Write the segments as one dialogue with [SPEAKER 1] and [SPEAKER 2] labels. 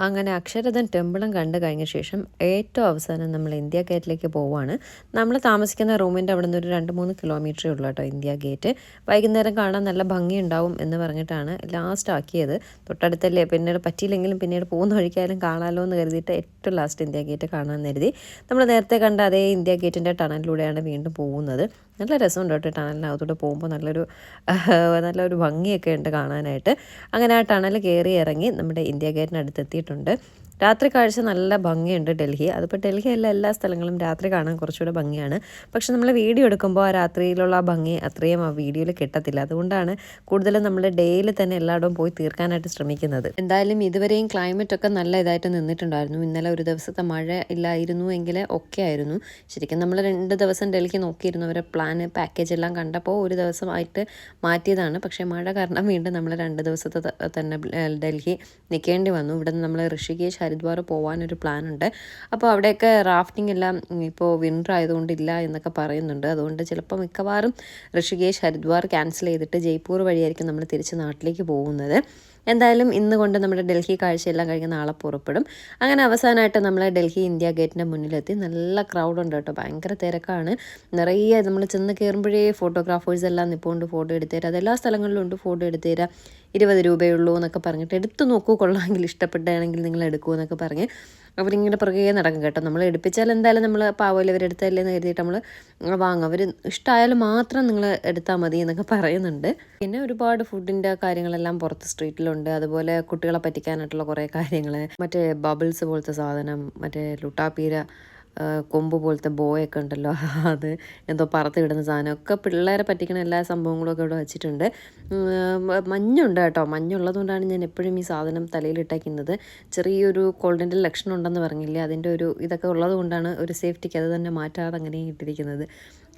[SPEAKER 1] അങ്ങനെ അക്ഷരധൻ ടെമ്പിളും കണ്ടു കഴിഞ്ഞ ശേഷം ഏറ്റവും അവസാനം നമ്മൾ ഇന്ത്യ ഗേറ്റിലേക്ക് പോവുകയാണ്. നമ്മൾ താമസിക്കുന്ന റൂമിന്റെ അവിടെ നിന്ന് ഒരു രണ്ട് മൂന്ന് കിലോമീറ്ററേ ഉള്ളൂ കേട്ടോ ഇന്ത്യ ഗേറ്റ്. വൈകുന്നേരം കാണാൻ നല്ല ഭംഗിയുണ്ടാവും എന്ന് പറഞ്ഞിട്ടാണ് ലാസ്റ്റ് ആക്കിയത്. തൊട്ടടുത്തല്ലേ പിന്നീട് പറ്റിയില്ലെങ്കിലും പിന്നീട് പോകുന്ന വഴിക്കായാലും കാണാമല്ലോ എന്ന് കരുതിയിട്ട് ഏറ്റവും ലാസ്റ്റ് ഇന്ത്യ ഗേറ്റ് കാണാൻ കരുതി. നമ്മൾ നേരത്തെ കണ്ട അതേ ഇന്ത്യ ഗേറ്റിന്റെ ടണലിലൂടെയാണ് വീണ്ടും പോകുന്നത്. നല്ല രസമുണ്ട് കേട്ടോ ടണലിനകത്തൂടെ പോകുമ്പോൾ. നല്ലൊരു നല്ലൊരു ഭംഗിയൊക്കെ ഉണ്ട് കാണാനായിട്ട്. അങ്ങനെ ആ ടണൽ കയറി ഇറങ്ങി നമ്മുടെ ഇന്ത്യ ഗേറ്റിനടുത്ത് എത്തിയിട്ടുണ്ട് രാത്രി കാഴ്ച നല്ല ഭംഗിയുണ്ട് ഡൽഹി. അതിപ്പോൾ ഡൽഹിയല്ല എല്ലാ സ്ഥലങ്ങളും രാത്രി കാണാൻ കുറച്ചുകൂടെ ഭംഗിയാണ്. പക്ഷെ നമ്മൾ വീഡിയോ എടുക്കുമ്പോൾ ആ രാത്രിയിലുള്ള ആ ഭംഗി അത്രയും ആ വീഡിയോയിൽ കിട്ടത്തില്ല. അതുകൊണ്ടാണ് കൂടുതലും നമ്മൾ ഡേയിൽ തന്നെ എല്ലായിടവും പോയി തീർക്കാനായിട്ട് ശ്രമിക്കുന്നത്. എന്തായാലും ഇതുവരെയും ക്ലൈമറ്റ് ഒക്കെ നല്ല ഇതായിട്ട് നിന്നിട്ടുണ്ടായിരുന്നു. ഇന്നലെ ഒരു ദിവസത്തെ മഴ ഇല്ലായിരുന്നു എങ്കിൽ ഒക്കെ ആയിരുന്നു. ശരിക്കും നമ്മൾ രണ്ട് ദിവസം ഡൽഹി നോക്കിയിരുന്നു. അവരെ പ്ലാൻ പാക്കേജ് എല്ലാം കണ്ടപ്പോൾ ഒരു ദിവസമായിട്ട് മാറ്റിയതാണ്. പക്ഷേ മഴ കാരണം വീണ്ടും നമ്മൾ രണ്ട് ദിവസത്തെ തന്നെ ഡൽഹി നിൽക്കേണ്ടി വന്നു. ഇവിടെ നമ്മൾ ഋഷികേശ് ഹരിദ്വാർ പോകാനൊരു പ്ലാൻ ഉണ്ട് അപ്പോൾ അവിടെയൊക്കെ റാഫ്റ്റിംഗ് എല്ലാം ഇപ്പോൾ വിന്റർ ആയതുകൊണ്ടില്ല എന്നൊക്കെ പറയുന്നുണ്ട്. അതുകൊണ്ട് ചിലപ്പോൾ മിക്കവാറും ഋഷികേശ് ഹരിദ്വാർ ക്യാൻസൽ ചെയ്തിട്ട് ജയ്പൂർ വഴിയായിരിക്കും നമ്മൾ തിരിച്ച് നാട്ടിലേക്ക് പോകുന്നത്. എന്തായാലും ഇന്ന് കൊണ്ട് നമ്മുടെ ഡൽഹി കാഴ്ചയെല്ലാം കഴിഞ്ഞ് നാളെ പുറപ്പെടും. അങ്ങനെ അവസാനമായിട്ട് നമ്മൾ ഡൽഹി ഇന്ത്യ ഗേറ്റിന്റെ മുന്നിലെത്തി. നല്ല ക്രൗഡ് ഉണ്ട് കേട്ടോ. ഭയങ്കര തിരക്കാണ്. നിറയെ നമ്മൾ ചെന്ന് കയറുമ്പോഴേ ഫോട്ടോഗ്രാഫേഴ്സ് എല്ലാം നിപ്പോണ്ട് ഫോട്ടോ എടുത്തുതരാം. അതെല്ലാ സ്ഥലങ്ങളിലും ഉണ്ട് ഫോട്ടോ എടുത്തുതരാം. ഇരുപത് രൂപയുള്ളൂ എന്നൊക്കെ പറഞ്ഞിട്ട് എടുത്തു നോക്കൂ. കൊള്ളാമെങ്കിൽ ഇഷ്ടപ്പെട്ടാണെങ്കിൽ നിങ്ങൾ എടുക്കൂ എന്നൊക്കെ പറഞ്ഞ് അവരിങ്ങനെ പുറകെ നടക്കും കേട്ടോ. നമ്മൾ എടുപ്പിച്ചാൽ എന്തായാലും നമ്മൾ പാവോലെ ഇവരെടുത്തല്ലേ എന്ന് കരുതിയിട്ട് നമ്മൾ വാങ്ങും. അവർ ഇഷ്ടമായാലും മാത്രം നിങ്ങൾ എടുത്താൽ മതി എന്നൊക്കെ പറയുന്നുണ്ട്. പിന്നെ ഒരുപാട് ഫുഡിന്റെ കാര്യങ്ങളെല്ലാം പുറത്ത് സ്ട്രീറ്റിലുണ്ട് അതുപോലെ കുട്ടികളെ പറ്റിക്കാനായിട്ടുള്ള കുറേ കാര്യങ്ങൾ മറ്റേ ബബിൾസ് പോലത്തെ സാധനം മറ്റേ ലുട്ടാപ്പീര കൊമ്പ് പോലത്തെ ബോയൊക്കെ ഉണ്ടല്ലോ അത് എന്തോ പറത്ത് കിടന്ന സാധനം ഒക്കെ പിള്ളേരെ പറ്റിക്കുന്ന എല്ലാ സംഭവങ്ങളും ഒക്കെ ഇവിടെ വെച്ചിട്ടുണ്ട്. മഞ്ഞുണ്ട് കേട്ടോ. മഞ്ഞുള്ളതുകൊണ്ടാണ് ഞാൻ എപ്പോഴും ഈ സാധനം തലയിലിട്ടേക്കുന്നത് ചെറിയൊരു കോൾഡിന്റെ ലക്ഷണം ഉണ്ടെന്ന് പറഞ്ഞില്ലേ അതിന്റെ ഒരു ഇതൊക്കെ ഉള്ളതുകൊണ്ടാണ് ഒരു സേഫ്റ്റിക്ക് അത് തന്നെ മാറ്റാതെ അങ്ങനെ ഇട്ടിരിക്കുന്നത്.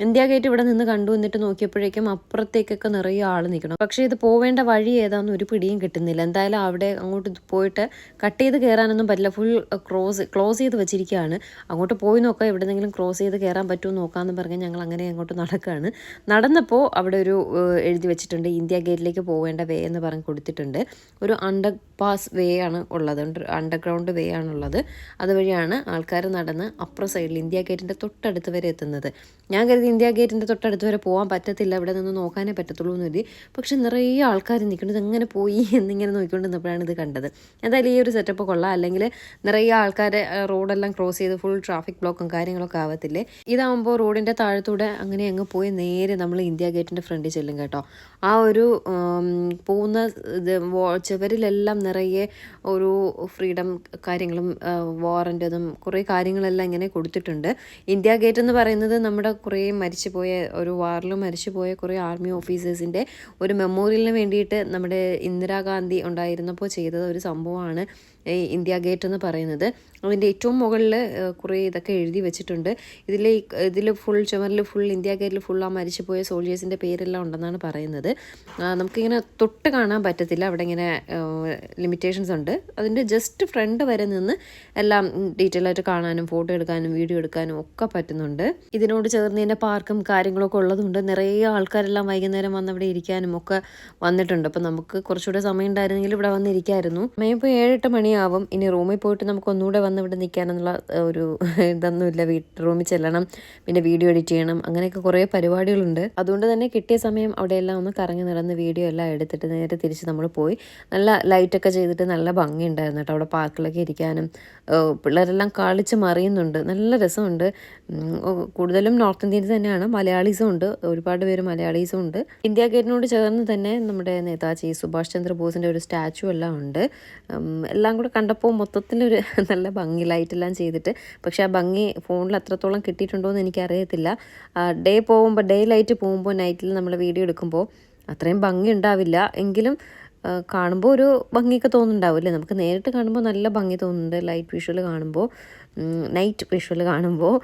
[SPEAKER 1] ഇന്ത്യ ഗേറ്റ് ഇവിടെ നിന്ന് കണ്ടു എന്നിട്ട് നോക്കിയപ്പോഴേക്കും അപ്പുറത്തേക്കൊക്കെ നിറയെ ആൾ നിൽക്കണം. പക്ഷേ ഇത് പോവേണ്ട വഴി ഏതാണെന്ന് ഒരു പിടിയും കിട്ടുന്നില്ല. എന്തായാലും അവിടെ അങ്ങോട്ട് പോയിട്ട് കട്ട് ചെയ്ത് കയറാനൊന്നും പറ്റില്ല. ഫുൾ ക്രോസ് ക്ലോസ് ചെയ്ത് വെച്ചിരിക്കുകയാണ്. അങ്ങോട്ട് പോയി നോക്കാം. എവിടെന്നെങ്കിലും ക്രോസ് ചെയ്ത് കയറാൻ പറ്റുമോ നോക്കാമെന്ന് പറഞ്ഞ് ഞങ്ങൾ അങ്ങനെ അങ്ങോട്ട് നടക്കുകയാണ് നടന്നപ്പോൾ അവിടെ ഒരു എഴുതി വെച്ചിട്ടുണ്ട്. ഇന്ത്യ ഗേറ്റിലേക്ക് പോവേണ്ട വേ എന്ന് പറഞ്ഞ് കൊടുത്തിട്ടുണ്ട്. ഒരു അണ്ടർ പാസ് വേ ആണ് ഉള്ളത്. അണ്ടർഗ്രൗണ്ട് വേ ആണുള്ളത് അതുവഴിയാണ് ആൾക്കാർ നടന്ന് അപ്പുറ സൈഡിൽ ഇന്ത്യ ഗേറ്റിന്റെ തൊട്ടടുത്ത് വരെ എത്തുന്നത്. ഞാൻ കരുതി ഇന്ത്യ ഗേറ്റിന്റെ തൊട്ടടുത്ത് വരെ പോകാൻ പറ്റത്തില്ല. ഇവിടെ നിന്ന് നോക്കാനേ പറ്റത്തുള്ളൂ എന്ന് കരുതി. പക്ഷെ നിറയെ ആൾക്കാർ നിൽക്കുന്നത് എങ്ങനെ പോയി എന്നിങ്ങനെ നോക്കിക്കൊണ്ട് നിന്നപ്പോഴാണ് ഇത് കണ്ടത്. എന്തായാലും ഈ ഒരു സെറ്റപ്പ് കൊള്ളാം. അല്ലെങ്കിൽ നിറയെ ആൾക്കാരെ റോഡെല്ലാം ക്രോസ് ചെയ്ത് ഫുൾ ട്രാഫിക് ബ്ലോക്കും കാര്യങ്ങളൊക്കെ ആവത്തില്ലേ? ഇതാകുമ്പോൾ റോഡിന്റെ താഴത്തൂടെ അങ്ങനെ അങ്ങ് പോയി നേരെ നമ്മൾ ഇന്ത്യ ഗേറ്റിന്റെ ഫ്രണ്ടിൽ ചെല്ലും കേട്ടോ. ആ ഒരു പോകുന്ന ഇത് ചുവരിലെല്ലാം നിറയെ ഒരു ഫ്രീഡം കാര്യങ്ങളും വാറന്റതും കുറേ കാര്യങ്ങളെല്ലാം ഇങ്ങനെ കൊടുത്തിട്ടുണ്ട്. ഇന്ത്യ ഗേറ്റ് എന്ന് പറയുന്നത് നമ്മുടെ കുറേ മരിച്ചുപോയ ഒരു വാറിൽ മരിച്ചുപോയ കുറേ ആർമി ഓഫീസേഴ്സിന്റെ ഒരു മെമ്മോറിയലിന് വേണ്ടിയിട്ട് നമ്മുടെ ഇന്ദിരാഗാന്ധി ഉണ്ടായിരുന്നപ്പോൾ ചെയ്തത് ഒരു സംഭവമാണ് ഇന്ത്യ ഗേറ്റ് എന്ന് പറയുന്നത്. അതിന്റെ ഏറ്റവും മുകളിൽ കുറേ ഇതൊക്കെ എഴുതി വെച്ചിട്ടുണ്ട്. ഇതിൽ ഇതിൽ ഫുൾ ചുമരിൽ ഫുൾ ഇന്ത്യ ഗേറ്റിൽ ഫുൾ ആ മരിച്ചുപോയ സോൾജേഴ്സിന്റെ പേരെല്ലാം ഉണ്ടെന്നാണ് പറയുന്നത്. നമുക്കിങ്ങനെ തൊട്ട് കാണാൻ പറ്റത്തില്ല. അവിടെ ഇങ്ങനെ ലിമിറ്റേഷൻസ് ഉണ്ട്. അതിന്റെ ജസ്റ്റ് ഫ്രണ്ട് വരെ നിന്ന് എല്ലാം ഡീറ്റെയിൽ ആയിട്ട് കാണാനും ഫോട്ടോ എടുക്കാനും വീഡിയോ എടുക്കാനും ഒക്കെ പറ്റുന്നുണ്ട്. ഇതിനോട് ചേർന്ന് തന്നെ പാർക്കും കാര്യങ്ങളൊക്കെ ഉള്ളതുകൊണ്ട് നിറയെ ആൾക്കാരെല്ലാം വൈകുന്നേരം വന്ന് അവിടെ ഇരിക്കാനും ഒക്കെ വന്നിട്ടുണ്ട്. അപ്പം നമുക്ക് കുറച്ചുകൂടെ സമയം ഉണ്ടായിരുന്നെങ്കിൽ ഇവിടെ വന്നിരിക്കായിരുന്നു. ഇപ്പോൾ ഏഴെട്ട് മണിയാവും. ഇനി റൂമിൽ പോയിട്ട് നമുക്ക് ഒന്നുകൂടെ വന്ന് ഇവിടെ നിൽക്കാനെന്നുള്ള ഒരു ഇതൊന്നുമില്ല. വീട്ട് റൂമിൽ ചെല്ലണം. പിന്നെ വീഡിയോ എഡിറ്റ് ചെയ്യണം. അങ്ങനെയൊക്കെ കുറേ പരിപാടികളുണ്ട്. അതുകൊണ്ട് തന്നെ കിട്ടിയ സമയം അവിടെയെല്ലാം ഒന്ന് കറങ്ങി നടന്ന് വീഡിയോ എല്ലാം എടുത്തിട്ട് നേരെ തിരിച്ച് നമ്മൾ പോയി. നല്ല ലൈറ്റൊക്കെ ചെയ്തിട്ട് നല്ല ഭംഗിയുണ്ടായിരുന്നു കേട്ടോ. അവിടെ പാർക്കിലൊക്കെ ഇരിക്കാനും പിള്ളേരെല്ലാം കളിച്ച് മറിയുന്നുണ്ട്. നല്ല രസമുണ്ട്. കൂടുതലും നോർത്ത് ഇന്ത്യൻസ് തന്നെയാണ്. മലയാളീസും ഉണ്ട്. ഒരുപാട് പേര് മലയാളീസും ഉണ്ട്. ഇന്ത്യ ഗേറ്റിനോട് ചേർന്ന് തന്നെ നമ്മുടെ നേതാജി സുഭാഷ് ചന്ദ്രബോസിന്റെ ഒരു സ്റ്റാച്ചു എല്ലാം ഉണ്ട്. എല്ലാം കൂടെ കണ്ടപ്പോൾ മൊത്തത്തിലൊരു നല്ല ഭംഗി ലൈറ്റെല്ലാം ചെയ്തിട്ട്. പക്ഷേ ആ ഭംഗി ഫോണിൽ അത്രത്തോളം കിട്ടിയിട്ടുണ്ടോ എന്ന് എനിക്കറിയത്തില്ല ഡേ പോകുമ്പോൾ ഡേ ലൈറ്റ് പോകുമ്പോൾ നൈറ്റിൽ നമ്മൾ വീഡിയോ എടുക്കുമ്പോൾ അത്രയും ഭംഗി ഉണ്ടാവില്ല. എങ്കിലും കാണുമ്പോൾ ഒരു ഭംഗിയൊക്കെ തോന്നുന്നുണ്ടാവില്ലേ നമുക്ക് നേരിട്ട് കാണുമ്പോൾ നല്ല ഭംഗി തോന്നുന്നുണ്ട് ലൈറ്റ് വിഷ്വൽ കാണുമ്പോൾ നൈറ്റ് വിഷ്വൽ കാണുമ്പോൾ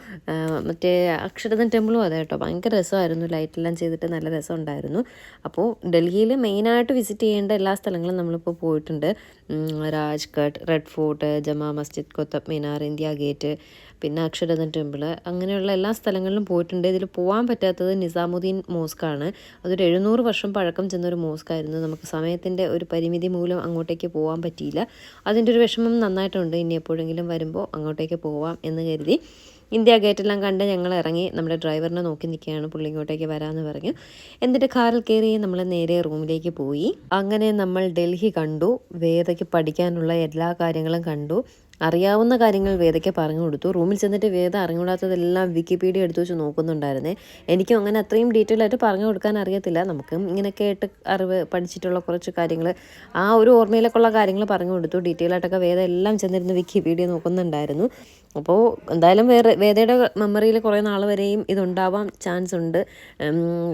[SPEAKER 1] മറ്റേ അക്ഷരധൻ ടെമ്പിളും അതെ കേട്ടോ. ഭയങ്കര രസമായിരുന്നു. ലൈറ്റെല്ലാം ചെയ്തിട്ട് നല്ല രസം ഉണ്ടായിരുന്നു അപ്പോൾ ഡൽഹിയിൽ മെയിനായിട്ട് വിസിറ്റ് ചെയ്യേണ്ട എല്ലാ സ്ഥലങ്ങളും നമ്മളിപ്പോൾ പോയിട്ടുണ്ട്. Rajghat Red Fort Jama Masjid Qutub Minar India Gate പിന്നെ അക്ഷരധൻ ടെമ്പിൾ അങ്ങനെയുള്ള എല്ലാ സ്ഥലങ്ങളിലും പോയിട്ടുണ്ട്. ഇതിൽ പോകാൻ പറ്റാത്തത് നിസാമുദ്ദീൻ മോസ്കാണ് അതൊരു എഴുന്നൂറ് വർഷം പഴക്കം ചെന്നൊരു മോസ്കായിരുന്നു നമുക്ക് സമയത്തിന്റെ ഒരു പരിമിതി മൂലം അങ്ങോട്ടേക്ക് പോകാൻ പറ്റിയില്ല. അതിന്റെ ഒരു വിഷമം നന്നായിട്ടുണ്ട്. ഇനി എപ്പോഴെങ്കിലും വരുമ്പോൾ അങ്ങോട്ടേക്ക് പോവാം എന്ന് കരുതി ഇന്ത്യ ഗേറ്റെല്ലാം കണ്ട് ഞങ്ങൾ ഇറങ്ങി നമ്മുടെ ഡ്രൈവറിനെ നോക്കി നിൽക്കുകയാണ് പുള്ളി ഇങ്ങോട്ടേക്ക് വരാമെന്ന് പറഞ്ഞു. എന്നിട്ട് കാറിൽ കയറി നമ്മൾ നേരെ റൂമിലേക്ക് പോയി. അങ്ങനെ നമ്മൾ ഡൽഹി കണ്ടു. വേദയ്ക്ക് പഠിക്കാനുള്ള എല്ലാ കാര്യങ്ങളും കണ്ടു. അറിയാവുന്ന കാര്യങ്ങൾ വേദയ്ക്ക് പറഞ്ഞു കൊടുത്തു. റൂമിൽ ചെന്നിട്ട് വേദ അറിഞ്ഞുകൂടാത്തതെല്ലാം വിക്കിപീഡിയ എടുത്തു വെച്ച് നോക്കുന്നുണ്ടായിരുന്നേ. എനിക്കും അങ്ങനെ അത്രയും ഡീറ്റെയിൽ ആയിട്ട് പറഞ്ഞു കൊടുക്കാൻ അറിയത്തില്ല. നമുക്കും ഇങ്ങനെ കേട്ട് അറിവ് പഠിച്ചിട്ടുള്ള കുറച്ച് കാര്യങ്ങൾ ആ ഒരു ഓർമ്മയിലേക്കുള്ള കാര്യങ്ങൾ പറഞ്ഞു കൊടുത്തു. ഡീറ്റെയിൽ ആയിട്ടൊക്കെ വേദ എല്ലാം ചെന്നിരുന്ന് വിക്കിപീഡിയ നോക്കുന്നുണ്ടായിരുന്നു. അപ്പോൾ എന്തായാലും വേറെ വേദയുടെ മെമ്മറിയിൽ കുറേ നാൾ വരെയും ഇതുണ്ടാവാൻ ചാൻസ് ഉണ്ട്.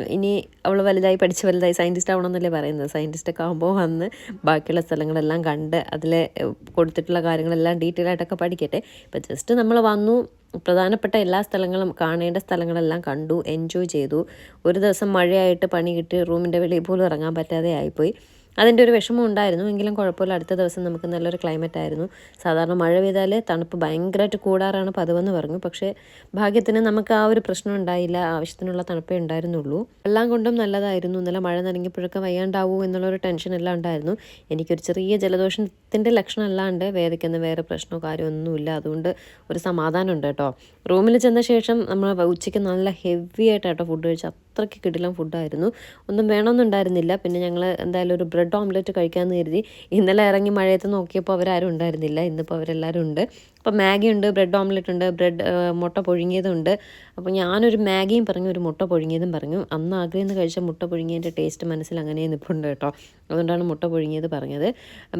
[SPEAKER 1] ഇനി അവൾ വലുതായി പഠിച്ച് വലുതായി സയന്റിസ്റ്റ് ആവണമെന്നല്ലേ പറയുന്നത്. സയന്റിസ്റ്റ് ഒക്കെ ആകുമ്പോൾ വന്ന് ബാക്കിയുള്ള സ്ഥലങ്ങളെല്ലാം കണ്ട് അതിൽ കൊടുത്തിട്ടുള്ള കാര്യങ്ങളെല്ലാം ഡീറ്റെയിൽ ആയിട്ടൊക്കെ പഠിക്കട്ടെ. ഇപ്പം ജസ്റ്റ് നമ്മൾ വന്നു പ്രധാനപ്പെട്ട എല്ലാ സ്ഥലങ്ങളും കാണേണ്ട സ്ഥലങ്ങളെല്ലാം കണ്ടു എൻജോയ് ചെയ്തു. ഒരു ദിവസം മഴയായിട്ട് പണി കിട്ടി റൂമിന്റെ വെളിയിൽ പോലും ഇറങ്ങാൻ പറ്റാതെ ആയിപ്പോയി. അതിന്റെ ഒരു വിഷമം ഉണ്ടായിരുന്നു. എങ്കിലും കുഴപ്പമില്ല. അടുത്ത ദിവസം നമുക്ക് നല്ലൊരു ക്ലൈമറ്റ് ആയിരുന്നു. സാധാരണ മഴ പെയ്താൽ തണുപ്പ് ഭയങ്കരമായിട്ട് കൂടാറാണ് പതിവെന്ന് പറഞ്ഞു. പക്ഷേ ഭാഗ്യത്തിന് നമുക്ക് ആ ഒരു പ്രശ്നം ഉണ്ടായില്ല. ആവശ്യത്തിനുള്ള തണുപ്പേ ഉണ്ടായിരുന്നുള്ളൂ. എല്ലാം കൊണ്ടും നല്ലതായിരുന്നു. ഇന്നലെ മഴ നനങ്ങിയപ്പോഴൊക്കെ വയ്യാണ്ടാവൂ എന്നുള്ളൊരു ടെൻഷൻ എല്ലാം ഉണ്ടായിരുന്നു. എനിക്കൊരു ചെറിയ ജലദോഷത്തിന്റെ ലക്ഷണം അല്ലാണ്ട് വേദിക്കുന്ന വേറെ പ്രശ്നമോ കാര്യമൊന്നുമില്ല അതുകൊണ്ട് ഒരു സമാധാനം ഉണ്ട് കേട്ടോ. റൂമിൽ ചെന്ന ശേഷം നമ്മൾ ഉച്ചയ്ക്ക് നല്ല ഹെവി ആയിട്ടാട്ടോ ഫുഡ് കഴിച്ചു അത്രയ്ക്ക് കിടിലം ഫുഡായിരുന്നു ഒന്നും വേണമെന്നുണ്ടായിരുന്നില്ല പിന്നെ ഞങ്ങൾ എന്തായാലും ഒരു ബ്രെഡ് ഓംലെറ്റ് കഴിക്കാമെന്ന് കരുതി. ഇന്നലെ ഇറങ്ങി മഴയത്ത് നോക്കിയപ്പോൾ അവരാരും ഉണ്ടായിരുന്നില്ല. ഇന്നിപ്പോൾ അവരെല്ലാവരും ഉണ്ട്. അപ്പോൾ മാഗി ഉണ്ട് ബ്രെഡ് ഓംലെറ്റ് ഉണ്ട് ബ്രെഡ് മുട്ട പുഴുങ്ങിയതുണ്ട്. അപ്പോൾ ഞാനൊരു മാഗിയും പറഞ്ഞു ഒരു മുട്ട പൊഴുങ്ങിയതും പറഞ്ഞു. അന്ന് ആഗ്രഹം നിന്ന് കഴിച്ച മുട്ട പുഴുങ്ങിയതിന്റെ ടേസ്റ്റ് മനസ്സിൽ അങ്ങനെ നിൽപ്പുണ്ട് കേട്ടോ. അതുകൊണ്ടാണ് മുട്ട പൊഴുങ്ങിയത് പറഞ്ഞത്.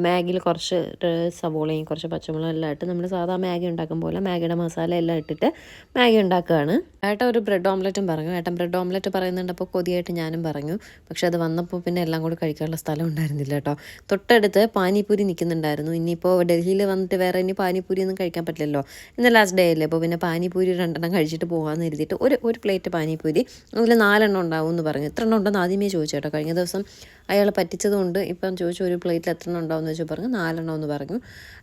[SPEAKER 1] മാഗിയിൽ കുറച്ച് സവോളയും കുറച്ച് പച്ചമുളകും എല്ലാം ഇട്ട് നമ്മൾ സാധാ മാഗി ഉണ്ടാക്കും പോലെ മാഗിയുടെ മസാല എല്ലാം ഇട്ടിട്ട് മാഗി ഉണ്ടാക്കുകയാണ് ഏട്ടൻ ഒരു ബ്രെഡ് ഓംലെറ്റും പറഞ്ഞു. ഏട്ടൻ ബ്രെഡ് ഓംലെറ്റ് പറയുന്നുണ്ട് അപ്പോൾ കൊതിയായിട്ട് ഞാനും പറഞ്ഞു. പക്ഷെ അത് വന്നപ്പോൾ പിന്നെ എല്ലാം കൂടി കഴിക്കാനുള്ള സ്ഥലം ഉണ്ടായിരുന്നില്ല കേട്ടോ. തൊട്ടടുത്ത് പാനിപ്പൂരി നിൽക്കുന്നുണ്ടായിരുന്നു ഇനിയിപ്പോൾ ഡൽഹിയിൽ വന്നിട്ട് വേറെ ഇനി പാനിപ്പൂരി ഒന്നും കഴിക്കാൻ പറ്റില്ലല്ലോ. ഇന്ന് ലാസ്റ്റ് ഡേ അല്ലേ? അപ്പോൾ പിന്നെ പാനിപൂരി രണ്ടെണ്ണം കഴിച്ചിട്ട് പോകാമെന്ന് എഴുതിയിട്ട് ഒരു ഒരു പ്ലേറ്റ് പാനിപൂരി അതിൽ നാലെണ്ണം ഉണ്ടാവും എന്ന് പറഞ്ഞു. എത്ര എണ്ണം ഉണ്ടെന്ന് ആദ്യമേ ചോദിച്ചു കേട്ടോ. കഴിഞ്ഞ ദിവസം അയാൾ പറ്റിച്ചതുകൊണ്ട് ഇപ്പം ചോദിച്ചു ഒരു പ്ലേറ്റിൽ എത്ര എണ്ണം ഉണ്ടാവും എന്ന് വെച്ചാൽ പറഞ്ഞു നാലെണ്ണം എന്ന് പറഞ്ഞു.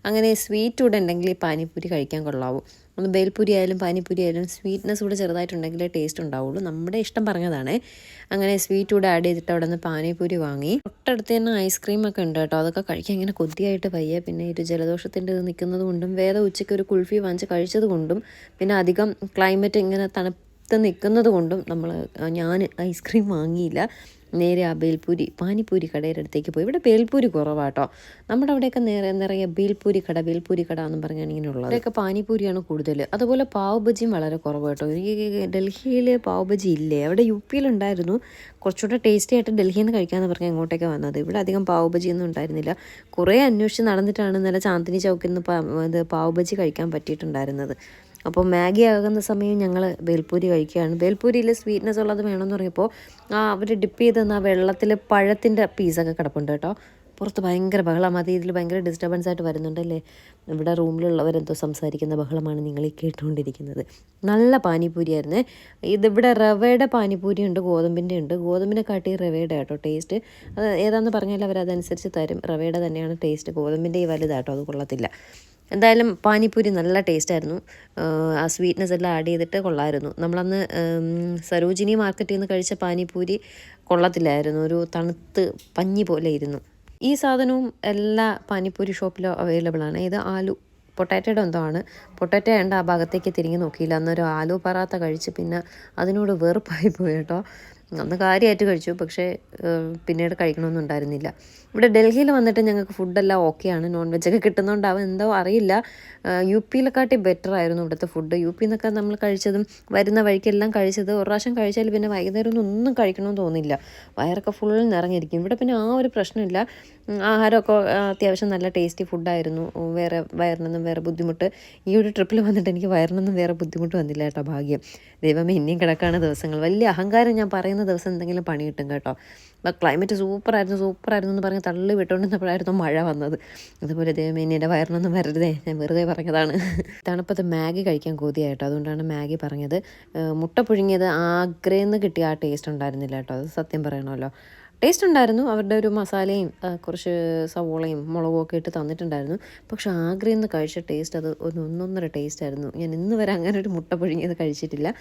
[SPEAKER 1] അങ്ങനെ സ്വീറ്റ് ഉണ്ടെങ്കിൽ ഈ പാനിപൂരി കഴിക്കാൻ കൊള്ളാവൂ. ഒന്ന് ബേൽപൂരി ആയാലും പാനിപ്പൂരി ആയാലും സ്വീറ്റ്നെസ് കൂടെ ചെറുതായിട്ടുണ്ടെങ്കിലേ ടേസ്റ്റ് ഉണ്ടാവുള്ളൂ. നമ്മുടെ ഇഷ്ടം പറഞ്ഞതാണ്. അങ്ങനെ സ്വീറ്റ് കൂടെ ആഡ് ചെയ്തിട്ട് അവിടെ നിന്ന് പാനിപ്പൂരി വാങ്ങി. തൊട്ടടുത്ത് തന്നെ ഐസ്ക്രീം ഒക്കെ ഉണ്ട് കേട്ടോ. അതൊക്കെ കഴിക്കാൻ ഇങ്ങനെ കൊതിയായിട്ട് പയ്യ പിന്നെ ഒരു ജലദോഷത്തിന്റെ ഇത് നിൽക്കുന്നത് കൊണ്ടും വേറെ ഉച്ചയ്ക്ക് ഒരു കുൾഫി വാങ്ങിച്ച് കഴിച്ചത് കൊണ്ടും പിന്നെ അധികം ക്ലൈമറ്റ് ഇങ്ങനെ തണുപ്പ് നിൽക്കുന്നത് കൊണ്ടും നമ്മൾ ഞാൻ ഐസ്ക്രീം വാങ്ങിയില്ല. നേരെ ആ ബേൽപൂരി പാനിപ്പൂരി കടയുടെ അടുത്തേക്ക് പോയി. ഇവിടെ ബേൽപൂരി കുറവാട്ടോ നമ്മുടെ അവിടെയൊക്കെ നേരെ നിറയെ ബേൽപൂരി കട ബേൽപൂരി കട എന്ന് പറഞ്ഞാണ് ഇങ്ങനെ ഉള്ളത്. അവിടെയൊക്കെ പാനിപ്പൂരിയാണ് കൂടുതൽ അതുപോലെ പാവ് ബജിയും വളരെ കുറവ് കേട്ടോ എനിക്ക് ഡൽഹിയിൽ പാവ് ബജി ഇല്ലേ? അവിടെ യു പിയിലുണ്ടായിരുന്നു കുറച്ചുകൂടെ ടേസ്റ്റി ആയിട്ട് ഡൽഹിയിൽ നിന്ന് കഴിക്കാമെന്ന് പറഞ്ഞാൽ ഇങ്ങോട്ടേക്ക് വന്നത്. ഇവിടെ അധികം പാവ് ബജി ഒന്നും ഉണ്ടായിരുന്നില്ല. കുറേ അന്വേഷിച്ച് നടന്നിട്ടാണ് നല്ല ചാന്ദിനി ചൗക്കിൽ നിന്ന് പാവ് ബജി കഴിക്കാൻ പറ്റിയിട്ടുണ്ടായിരുന്നത്. അപ്പോൾ മാഗി ആകുന്ന സമയം ഞങ്ങൾ ബേൽപൂരി കഴിക്കുകയാണ്. ബേൽപൂരിയിൽ സ്വീറ്റ്നെസ് ഉള്ളത് വേണമെന്ന് പറഞ്ഞപ്പോൾ ആ അവർ ഡിപ്പ് ചെയ്ത് തന്ന വെള്ളത്തിൽ പഴത്തിന്റെ പീസൊക്കെ കിടപ്പുണ്ട് കേട്ടോ. പുറത്ത് ഭയങ്കര ബഹളം. അത് ഇതിൽ ഭയങ്കര ഡിസ്റ്റർബൻസ് ആയിട്ട് വരുന്നുണ്ടല്ലേ? ഇവിടെ റൂമിലുള്ളവരെന്തോ സംസാരിക്കുന്ന ബഹളമാണ് നിങ്ങൾ ഈ കേട്ടുകൊണ്ടിരിക്കുന്നത്. നല്ല പാനിപ്പൂരിയായിരുന്നേ ഇതിവിടെ റവയുടെ പാനിപ്പൂരി ഉണ്ട് ഗോതമ്പിന്റെ ഉണ്ട്. ഗോതമ്പിനെ കാട്ടി റവയുടെ കേട്ടോ ടേസ്റ്റ് അത് ഏതാണെന്ന് പറഞ്ഞാൽ അവരതനുസരിച്ച് തരും. റവയുടെ തന്നെയാണ് ടേസ്റ്റ് ഗോതമ്പിന്റെ ഈ വലുതാട്ടോ അത് കൊള്ളത്തില്ല. എന്തായാലും പാനിപ്പൂരി നല്ല ടേസ്റ്റായിരുന്നു. ആ സ്വീറ്റ്നെസ് എല്ലാം ആഡ് ചെയ്തിട്ട് കൊള്ളായിരുന്നു. നമ്മളന്ന് സരോജിനി മാർക്കറ്റിൽ നിന്ന് കഴിച്ച പാനിപ്പൂരി കൊള്ളത്തില്ലായിരുന്നു. ഒരു തണുത്ത് പഞ്ഞി പോലെ ഇരുന്നു. ഈ സാധനവും എല്ലാ പാനിപ്പൂരി ഷോപ്പിലും അവൈലബിൾ ആണ്. ഇത് ആലു പൊട്ടാറ്റോയുടെ എന്തോ ആണ്. പൊട്ടാറ്റോ ഉണ്ട് ആ ഭാഗത്തേക്ക് തിരിഞ്ഞു നോക്കിയില്ല. അന്നൊരു ആലു പറാത്ത കഴിച്ച് പിന്നെ അതിനോട് വെറുപ്പായി പോയി കേട്ടോ. അന്ന് കാര്യമായിട്ട് കഴിച്ചു. പക്ഷേ പിന്നീട് കഴിക്കണമെന്നും ഉണ്ടായിരുന്നില്ല ഇവിടെ ഡൽഹിയിൽ വന്നിട്ട് ഞങ്ങൾക്ക് ഫുഡെല്ലാം ആണ് നോൺ വെജൊക്കെ കിട്ടുന്നതുകൊണ്ടാവും എന്തോ അറിയില്ല. യു പിയിലെക്കാട്ടി ബെറ്റർ ആയിരുന്നു ഇവിടുത്തെ ഫുഡ് യു പി എന്നൊക്കെ നമ്മൾ കഴിച്ചതും വരുന്ന വഴിക്കെല്ലാം കഴിച്ചത് ഒരു പ്രാവശ്യം കഴിച്ചാൽ പിന്നെ വൈകുന്നേരം ഒന്നും ഒന്നും കഴിക്കണമെന്ന് തോന്നില്ല. വയറൊക്കെ ഫുൾ നിറഞ്ഞിരിക്കും. ഇവിടെ പിന്നെ ആ ഒരു പ്രശ്നമില്ല. ആഹാരമൊക്കെ അത്യാവശ്യം നല്ല ടേസ്റ്റി ഫുഡായിരുന്നു വേറെ വയറിനൊന്നും വേറെ ബുദ്ധിമുട്ട്. ഈ ഒരു ട്രിപ്പിൽ വന്നിട്ട് എനിക്ക് വയറിനൊന്നും വേറെ ബുദ്ധിമുട്ട് വന്നില്ല കേട്ടോ ഭാഗ്യം. ദൈവമേ ഇനിയും കിടക്കാണ് ദിവസങ്ങൾ. വലിയ അഹങ്കാരം ഞാൻ പറയുന്ന ദിവസം എന്തെങ്കിലും പണി കിട്ടും കേട്ടോ. ക്ലൈമറ്റ് സൂപ്പറായിരുന്നു സൂപ്പറായിരുന്നു എന്ന് പറഞ്ഞ് തള്ളി വിട്ടുകൊണ്ടിരുന്നപ്പോഴായിരുന്നു മഴ വന്നത്. അതുപോലെ ദൈവമേ ഇനി എന്റെ വയറിനൊന്നും വരരുതേ ഞാൻ വെറുതെ പറഞ്ഞതാണ്. തണുപ്പത്ത് മാഗി കഴിക്കാൻ കൊതിയായിട്ടോ? അതുകൊണ്ടാണ് മാഗി പറഞ്ഞത്. മുട്ട പുഴുങ്ങിയത് ആഗ്രയിൽ കിട്ടിയ ആ ടേസ്റ്റ് ഉണ്ടായിരുന്നില്ല കേട്ടോ. അത് സത്യം പറയണമല്ലോ. ടേസ്റ്റ് ഉണ്ടായിരുന്നു. അവരുടെ ഒരു മസാലയും കുറച്ച് സവോളയും മുളകും ഒക്കെ ഇട്ട് തന്നിട്ടുണ്ടായിരുന്നു. പക്ഷെ ആഗ്രയിൽ നിന്ന് കഴിച്ച ടേസ്റ്റ് അത് ഒരു ഒന്നൊന്നര ടേസ്റ്റ് ആയിരുന്നു. ഞാൻ ഇന്ന് വരെ അങ്ങനെ ഒരു മുട്ട പുഴുങ്ങിയത് കഴിച്ചിട്ടില്ല.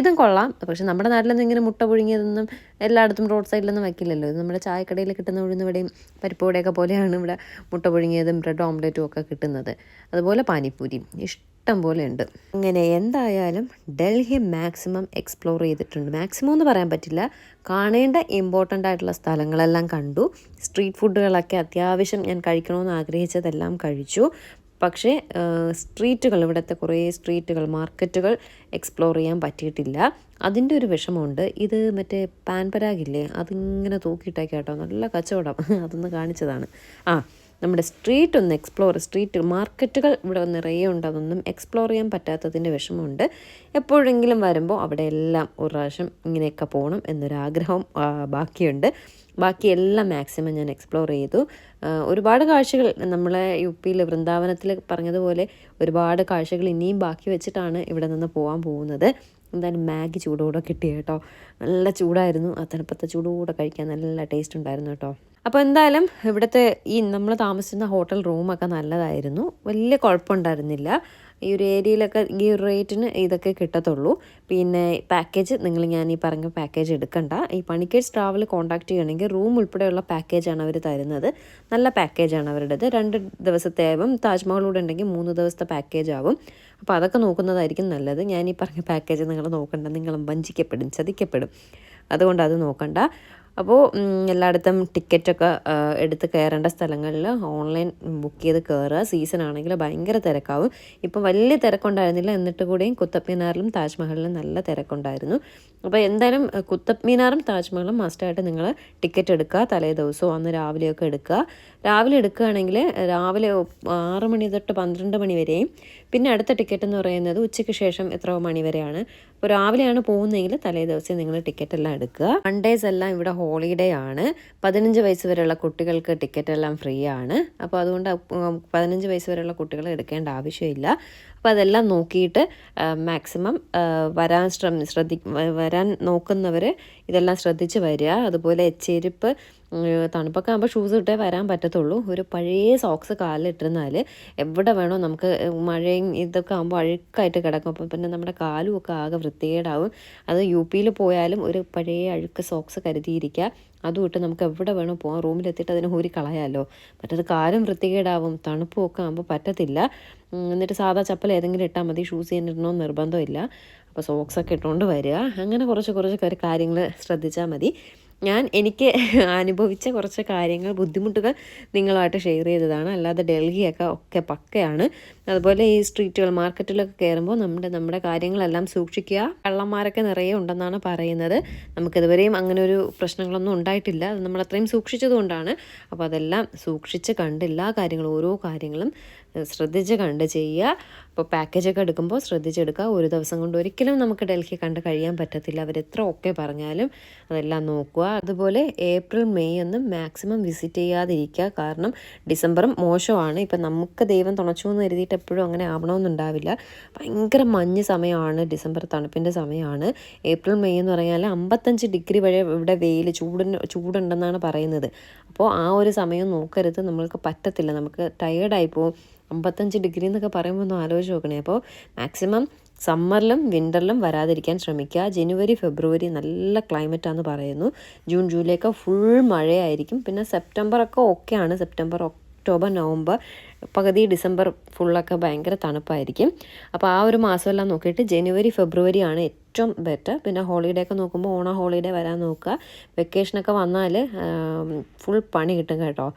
[SPEAKER 1] ഇതും കൊള്ളാം. പക്ഷെ നമ്മുടെ നാട്ടിലൊന്നും ഇങ്ങനെ മുട്ട പുഴുങ്ങിയതൊന്നും എല്ലായിടത്തും റോഡ് സൈഡിലൊന്നും വയ്ക്കില്ലല്ലോ ഇത് നമ്മുടെ ചായക്കടയിൽ കിട്ടുന്ന ഉഴുന്നുവടയും പരിപ്പുവടയൊക്കെ പോലെയാണ് ഇവിടെ മുട്ട പുഴുങ്ങിയതും ബ്രെഡ് ഓംലെറ്റും ഒക്കെ കിട്ടുന്നത്. അതുപോലെ പാനിപ്പൂരി ഇഷ്ടം പോലെ ഉണ്ട്. അങ്ങനെ എന്തായാലും ഡൽഹി മാക്സിമം എക്സ്പ്ലോർ ചെയ്തിട്ടുണ്ട്. മാക്സിമം എന്ന് പറയാൻ പറ്റില്ല. കാണേണ്ട ഇമ്പോർട്ടന്റ് ആയിട്ടുള്ള സ്ഥലങ്ങളെല്ലാം കണ്ടു. സ്ട്രീറ്റ് ഫുഡുകളൊക്കെ അത്യാവശ്യം ഞാൻ കഴിക്കണമെന്ന് ആഗ്രഹിച്ചതെല്ലാം കഴിച്ചു. പക്ഷേ സ്ട്രീറ്റുകൾ ഇവിടുത്തെ കുറേ സ്ട്രീറ്റുകൾ മാർക്കറ്റുകൾ എക്സ്പ്ലോർ ചെയ്യാൻ പറ്റിയിട്ടില്ല. അതിന്റെ ഒരു വിഷമമുണ്ട്. ഇത് മറ്റേ പാൻ പരാഗില്ലേ അതിങ്ങനെ തൂക്കിയിട്ടേക്കാട്ടോ നല്ല കച്ചവടം. അതൊന്ന് കാണിച്ചതാണ്. ആ നമ്മുടെ സ്ട്രീറ്റ് ഒന്ന് എക്സ്പ്ലോർ സ്ട്രീറ്റ് മാർക്കറ്റുകൾ ഇവിടെ നിറയെ ഉണ്ട്. അതൊന്നും എക്സ്പ്ലോർ ചെയ്യാൻ പറ്റാത്തതിന്റെ വിഷമമുണ്ട്. എപ്പോഴെങ്കിലും വരുമ്പോൾ അവിടെ എല്ലാം ഒരു പ്രാവശ്യം ഇങ്ങനെയൊക്കെ പോകണം എന്നൊരാഗ്രഹം ബാക്കിയുണ്ട്. ബാക്കിയെല്ലാം മാക്സിമം ഞാൻ എക്സ്പ്ലോർ ചെയ്തു. ഒരുപാട് കാഴ്ചകൾ നമ്മളെ യു പിയിൽ വൃന്ദാവനത്തിൽ പറഞ്ഞതുപോലെ ഒരുപാട് കാഴ്ചകൾ ഇനിയും ബാക്കി വെച്ചിട്ടാണ് ഇവിടെ നിന്ന് പോകാൻ പോകുന്നത്. എന്തായാലും മാഗി ചൂടോടെ കിട്ടി കേട്ടോ. നല്ല ചൂടായിരുന്നു. ആ തണുപ്പത്തെ ചൂടോടെ കഴിക്കാൻ നല്ല ടേസ്റ്റ് ഉണ്ടായിരുന്നു കേട്ടോ. അപ്പോൾ എന്തായാലും ഇവിടുത്തെ ഈ നമ്മൾ താമസിക്കുന്ന ഹോട്ടൽ റൂമൊക്കെ നല്ലതായിരുന്നു. വലിയ കുഴപ്പമുണ്ടായിരുന്നില്ല. ഈ ഒരു ഏരിയയിലൊക്കെ ഈ ഒരു റേറ്റിന് ഇതൊക്കെ കിട്ടത്തുള്ളൂ. പിന്നെ പാക്കേജ് നിങ്ങൾ ഞാൻ ഈ പറഞ്ഞ പാക്കേജ് എടുക്കണ്ട. ഈ പണിക്കേഴ്സ് ട്രാവൽ കോൺടാക്ട് ചെയ്യണമെങ്കിൽ റൂം ഉൾപ്പെടെയുള്ള പാക്കേജാണ് അവർ തരുന്നത്. നല്ല പാക്കേജാണ് അവരുടേത്. രണ്ട് ദിവസത്തെ ആവും. താജ്മഹലൂടെ ഉണ്ടെങ്കിൽ മൂന്ന് ദിവസത്തെ പാക്കേജ് ആവും. അപ്പോൾ അതൊക്കെ നോക്കുന്നതായിരിക്കും നല്ലത്. ഞാൻ ഈ പറഞ്ഞ പാക്കേജ് നിങ്ങൾ നോക്കണ്ട. നിങ്ങളും വഞ്ചിക്കപ്പെടും. ചതിക്കപ്പെടും. അതുകൊണ്ട് അത് നോക്കണ്ട. അപ്പോൾ എല്ലായിടത്തും ടിക്കറ്റൊക്കെ എടുത്ത് കയറേണ്ട സ്ഥലങ്ങളിൽ ഓൺലൈൻ ബുക്ക് ചെയ്ത് കയറുക. സീസൺ ആണെങ്കിൽ ഭയങ്കര തിരക്കാവും. ഇപ്പം വലിയ തിരക്കുണ്ടായിരുന്നില്ല. എന്നിട്ട് കൂടിയും കുത്തബ് മിനാറിലും താജ്മഹലിലും നല്ല തിരക്കുണ്ടായിരുന്നു. അപ്പോൾ എന്തായാലും കുത്തബ്മിനാറും കുത്തബ് മിനാറും താജ്മഹലും മസ്റ്റായിട്ട് നിങ്ങൾ ടിക്കറ്റ് എടുക്കുക. തലേ ദിവസവും അന്ന് രാവിലെയൊക്കെ എടുക്കുക. രാവിലെ എടുക്കുകയാണെങ്കിൽ രാവിലെ ആറ് മണി തൊട്ട് പന്ത്രണ്ട് മണി വരെയും. പിന്നെ അടുത്ത ടിക്കറ്റ് എന്ന് പറയുന്നത് ഉച്ചയ്ക്ക് ശേഷം എത്ര മണി വരെയാണ്. അപ്പോൾ രാവിലെയാണ് പോകുന്നതെങ്കിൽ തലേ ദിവസം നിങ്ങൾ ടിക്കറ്റ് എല്ലാം എടുക്കുക. മൺഡേസ് എല്ലാം ഇവിടെ ഹോളിഡേ ആണ്. പതിനഞ്ച് വയസ്സ് വരെയുള്ള കുട്ടികൾക്ക് ടിക്കറ്റ് എല്ലാം ഫ്രീ ആണ്. അപ്പോൾ അതുകൊണ്ട് പതിനഞ്ച് വയസ്സ് വരെയുള്ള കുട്ടികൾ എടുക്കേണ്ട ആവശ്യമില്ല. അപ്പോൾ അതെല്ലാം നോക്കിയിട്ട് മാക്സിമം വരാൻ ശ്രമ ശ്രദ്ധി വരാൻ നോക്കുന്നവർ ഇതെല്ലാം ശ്രദ്ധിച്ച് വരിക. അതുപോലെ എച്ചേരിപ്പ് തണുപ്പൊക്കെ ആകുമ്പോൾ ഷൂസ് ഇട്ടേ വരാൻ പറ്റത്തുള്ളൂ. ഒരു പഴയ സോക്സ് കാലിലിട്ടിരുന്നാൽ എവിടെ വേണോ നമുക്ക് മഴയും ഇതൊക്കെ ആകുമ്പോൾ അഴുക്കായിട്ട് കിടക്കും. അപ്പം പിന്നെ നമ്മുടെ കാലും ഒക്കെ ആകെ വൃത്തികേടാവും. അത് യു പിയിൽ പോയാലും ഒരു പഴയ അഴുക്ക് സോക്സ് കരുതിയിരിക്കുക. അതും ഇട്ട് നമുക്ക് എവിടെ വേണോ പോകാം റൂമിലെത്തിയിട്ട് അതിനെ ഊരി കളയാമല്ലോ മറ്റത് കാലും വൃത്തികേടാവും. തണുപ്പും ഒക്കെ ആകുമ്പോൾ പറ്റത്തില്ല എന്നിട്ട് സാധാ ചപ്പൽ ഏതെങ്കിലും ഇട്ടാൽ മതി. ഷൂസ് ചെയ്യാൻ ഇടണമെന്ന് നിർബന്ധമില്ല അപ്പോൾ സോക്സൊക്കെ ഇട്ടുകൊണ്ട് വരിക. അങ്ങനെ കുറച്ച് കുറച്ച് കാര്യങ്ങൾ ശ്രദ്ധിച്ചാൽ മതി. ഞാൻ എനിക്ക് അനുഭവിച്ച കുറച്ച് കാര്യങ്ങൾ ബുദ്ധിമുട്ടുകൾ നിങ്ങളായിട്ട് ഷെയർ ചെയ്തതാണ്. അല്ലാതെ ഡൽഹിയൊക്കെ ഒക്കെ പക്കയാണ്. അതുപോലെ ഈ സ്ട്രീറ്റുകൾ മാർക്കറ്റിലൊക്കെ കയറുമ്പോൾ നമ്മുടെ നമ്മുടെ കാര്യങ്ങളെല്ലാം സൂക്ഷിക്കുക. കള്ളന്മാരൊക്കെ നിറയെ ഉണ്ടെന്നാണ് പറയുന്നത്. നമുക്കിതുവരെയും അങ്ങനെ ഒരു പ്രശ്നങ്ങളൊന്നും ഉണ്ടായിട്ടില്ല. അത് നമ്മൾ അത്രയും സൂക്ഷിച്ചതുകൊണ്ടാണ് അപ്പോൾ അതെല്ലാം സൂക്ഷിച്ച് കണ്ട് എല്ലാ കാര്യങ്ങളും ഓരോ കാര്യങ്ങളും ശ്രദ്ധിച്ച് കണ്ട് ചെയ്യുക. അപ്പോൾ പാക്കേജൊക്കെ എടുക്കുമ്പോൾ ശ്രദ്ധിച്ചെടുക്കുക. ഒരു ദിവസം കൊണ്ട് ഒരിക്കലും നമുക്ക് ഡൽഹി കണ്ട് കഴിയാൻ പറ്റത്തില്ല. അവരെത്ര ഒക്കെ പറഞ്ഞാലും അതെല്ലാം നോക്കുക. അതുപോലെ ഏപ്രിൽ മെയ് ഒന്നും മാക്സിമം വിസിറ്റ് ചെയ്യാതിരിക്കുക. കാരണം ഡിസംബറും മോശമാണ്. ഇപ്പം നമുക്ക് ദൈവം തുണച്ചു എന്ന് കരുതിയിട്ട് എപ്പോഴും അങ്ങനെ ആവണമെന്നുണ്ടാവില്ല ഭയങ്കര മഞ്ഞ് സമയമാണ്. ഡിസംബർ തണുപ്പിന്റെ സമയമാണ്. ഏപ്രിൽ മെയ് എന്ന് പറഞ്ഞാൽ അമ്പത്തഞ്ച് ഡിഗ്രി വരെ ഇവിടെ വെയിൽ ചൂടിന് ചൂടുണ്ടെന്നാണ് പറയുന്നത്. അപ്പോൾ ആ ഒരു സമയം നോക്കരുത്. നമ്മൾക്ക് പറ്റത്തില്ല. നമുക്ക് ടയേർഡായി പോകും അമ്പത്തഞ്ച് ഡിഗ്രി എന്നൊക്കെ പറയുമ്പോൾ ഒന്ന് ആലോചിച്ച് നോക്കണേ. അപ്പോൾ മാക്സിമം സമ്മറിലും വിന്ററിലും വരാതിരിക്കാൻ ശ്രമിക്കുക. ജനുവരി ഫെബ്രുവരി നല്ല ക്ലൈമറ്റാന്ന് പറയുന്നു. ജൂൺ ജൂലൈ ഒക്കെ ഫുൾ മഴയായിരിക്കും. പിന്നെ സെപ്റ്റംബറൊക്കെ ഓക്കെയാണ് സെപ്റ്റംബർ ഒക്ടോബർ നവംബർ പകുതി ഡിസംബർ ഫുള്ളൊക്കെ ഭയങ്കര തണുപ്പായിരിക്കും. അപ്പോൾ ആ ഒരു മാസമെല്ലാം നോക്കിയിട്ട് ജനുവരി ഫെബ്രുവരി ആണ് ഏറ്റവും ബെറ്റർ പിന്നെ ഹോളിഡേ ഒക്കെ നോക്കുമ്പോൾ ഓണ ഹോളിഡേ വരാൻ നോക്കുക. വെക്കേഷനൊക്കെ വന്നാൽ ഫുൾ പണി കിട്ടും കേട്ടോ.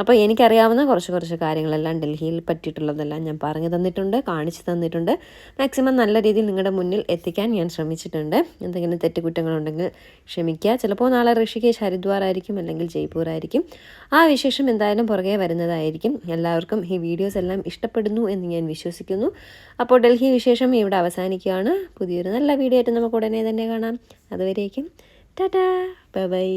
[SPEAKER 1] അപ്പോൾ എനിക്കറിയാവുന്ന കുറച്ച് കുറച്ച് കാര്യങ്ങളെല്ലാം ഡൽഹിയിൽ പറ്റിയിട്ടുള്ളതെല്ലാം ഞാൻ പറഞ്ഞു തന്നിട്ടുണ്ട് കാണിച്ചു തന്നിട്ടുണ്ട്. മാക്സിമം നല്ല രീതിയിൽ നിങ്ങളുടെ മുന്നിൽ എത്തിക്കാൻ ഞാൻ ശ്രമിച്ചിട്ടുണ്ട്. എന്തെങ്കിലും തെറ്റുകുറ്റങ്ങളുണ്ടെങ്കിൽ ക്ഷമിക്കുക. ചിലപ്പോൾ നാളെ ഋഷികേശ് ഹരിദ്വാർ ആയിരിക്കും അല്ലെങ്കിൽ ജയ്പൂർ ആയിരിക്കും. ആ വിശേഷം എന്തായാലും പുറകെ വരുന്നതായിരിക്കും. എല്ലാവർക്കും ഈ വീഡിയോസ് എല്ലാം ഇഷ്ടപ്പെടുന്നു എന്ന് ഞാൻ വിശ്വസിക്കുന്നു. അപ്പോൾ ഡൽഹി വിശേഷം ഇവിടെ അവസാനിക്കുകയാണ്. പുതിയൊരു നല്ല വീഡിയോ ആയിട്ട് നമുക്ക് ഉടനെ തന്നെ കാണാം. അതുവരേക്കും ടാറ്റാ ബൈ.